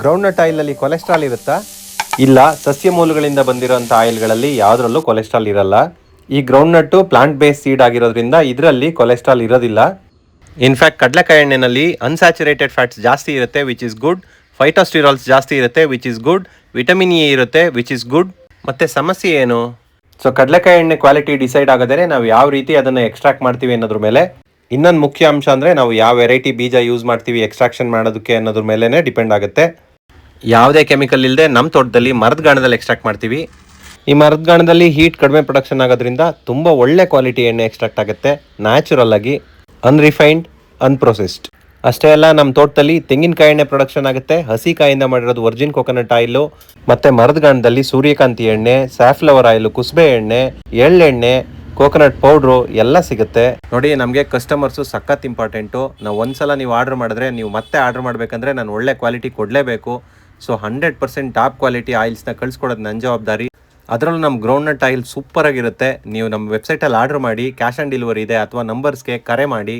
Groundnut ಆಯಿಲಲ್ಲಿ cholesterol ಇರುತ್ತಾ? ಇಲ್ಲ, ಸಸ್ಯ ಮೂಲಗಳಿಂದ ಬಂದಿರುವಂಥ ಆಯಿಲ್ಗಳಲ್ಲಿ ಯಾವುದರಲ್ಲೂ ಕೊಲೆಸ್ಟ್ರಾಲ್ ಇರಲ್ಲ. ಈ ಗ್ರೌಂಡ್ನಟ್ಟು ಪ್ಲಾಂಟ್ ಬೇಸ್ ಸೀಡ್ ಆಗಿರೋದ್ರಿಂದ ಇದರಲ್ಲಿ ಕೊಲೆಸ್ಟ್ರಾಲ್ ಇರೋದಿಲ್ಲ. ಇನ್ಫ್ಯಾಕ್ಟ್ ಕಡಲೆಕಾಯಿ ಎಣ್ಣೆನಲ್ಲಿ ಅನ್ಸ್ಯಾಚುರೇಟೆಡ್ ಫ್ಯಾಟ್ಸ್ ಜಾಸ್ತಿ ಇರುತ್ತೆ ವಿಚ್ ಇಸ್ ಗುಡ್ ಫೈಟೋಸ್ಟಿರಾಲ್ಸ್ ಜಾಸ್ತಿ ಇರುತ್ತೆ which is good vitamin A ಇರುತ್ತೆ ವಿಚ್ ಇಸ್ ಗುಡ್ ಮತ್ತೆ ಸಮಸ್ಯೆ ಏನು? ಸೊ ಕಡಲೆಕಾಯಿ ಎಣ್ಣೆ ಕ್ವಾಲಿಟಿ ಡಿಸೈಡ್ ಆಗದರೆ ನಾವು ಯಾವ ರೀತಿ ಅದನ್ನು ಎಕ್ಸ್ಟ್ರಾಕ್ಟ್ ಮಾಡ್ತೀವಿ ಅನ್ನೋದ್ರ ಮೇಲೆ. ಇನ್ನೊಂದು ಮುಖ್ಯ ಅಂಶ ಅಂದರೆ ನಾವು ಯಾವ ವೆರೈಟಿ ಬೀಜ ಯೂಸ್ ಮಾಡ್ತೀವಿ ಎಕ್ಸ್ಟ್ರಾಕ್ಷನ್ ಮಾಡೋದಕ್ಕೆ ಅನ್ನೋದ್ರ ಮೇಲೇ ಡಿಪೆಂಡ್ ಆಗುತ್ತೆ. ಯಾವುದೇ ಕೆಮಿಕಲ್ ಇಲ್ಲದೆ ನಮ್ಮ ತೋಟದಲ್ಲಿ ಮರದ ಗಾಣದಲ್ಲಿ ಎಕ್ಸ್ಟ್ರಾಕ್ಟ್ ಮಾಡ್ತೀವಿ. ಈ ಮರದ ಗಾಣದಲ್ಲಿ ಹೀಟ್ ಕಡಿಮೆ ಪ್ರೊಡಕ್ಷನ್ ಆಗೋದ್ರಿಂದ ತುಂಬ ಒಳ್ಳೆ ಕ್ವಾಲಿಟಿ ಎಣ್ಣೆ ಎಕ್ಸ್ಟ್ರಾಕ್ಟ್ ಆಗುತ್ತೆ ನ್ಯಾಚುರಲ್ ಆಗಿ ಅನ್ರಿಫೈನ್ಡ್ ಅನ್ಪ್ರೊಸೆಸ್ಡ್ ಅಷ್ಟೇ ಅಲ್ಲ ನಮ್ಮ ತೋಟದಲ್ಲಿ ತೆಂಗಿನಕಾಯಿ ಎಣ್ಣೆ ಪ್ರೊಡಕ್ಷನ್ ಆಗುತ್ತೆ ಹಸಿ ಕಾಯಿಂದ ಮಾಡಿರೋದು ವರ್ಜಿನ್ ಕೊಕೋನಟ್ ಆಯಿಲು ಮತ್ತೆ ಮರದ ಗಾಣದಲ್ಲಿ ಸೂರ್ಯಕಾಂತಿ ಎಣ್ಣೆ ಸ್ಯಾಫ್ಲವರ್ ಆಯಿಲು ಕುಸುಬೆ ಎಣ್ಣೆ ಎಳ್ಳೆಣ್ಣೆ ಕೋಕೋನಟ್ ಪೌಡ್ರು ಎಲ್ಲ ಸಿಗುತ್ತೆ. ನೋಡಿ, ನಮಗೆ ಕಸ್ಟಮರ್ಸು ಸಖತ್ ಇಂಪಾರ್ಟೆಂಟು ನಾವು ಒಂದ್ಸಲ ನೀವು ಆರ್ಡರ್ ಮಾಡಿದ್ರೆ, ನೀವು ಮತ್ತೆ ಆರ್ಡರ್ ಮಾಡಬೇಕಂದ್ರೆ ನಾನು ಒಳ್ಳೆ ಕ್ವಾಲಿಟಿ ಕೊಡಲೇಬೇಕು. So hundred percent top quality ಆಯಿಲ್ಸ್ನ ಕಳಿಸ್ಕೊಡೋದು ನನ್ನ ಜವಾಬ್ದಾರಿ. ಅದರಲ್ಲೂ ನಮ್ಮ ಗ್ರೌಂಡ್ನಟ್ ಆಯಿಲ್ ಸೂಪರ್ ಆಗಿರುತ್ತೆ. ನೀವು ನಮ್ಮ ವೆಬ್ಸೈಟಲ್ಲಿ ಆರ್ಡರ್ ಮಾಡಿ ಕ್ಯಾಶ್ ಆನ್ ಡೆಲಿವರಿ ಇದೆ, ಅಥವಾ ನಂಬರ್ಸ್ಗೆ ಕರೆ ಮಾಡಿ.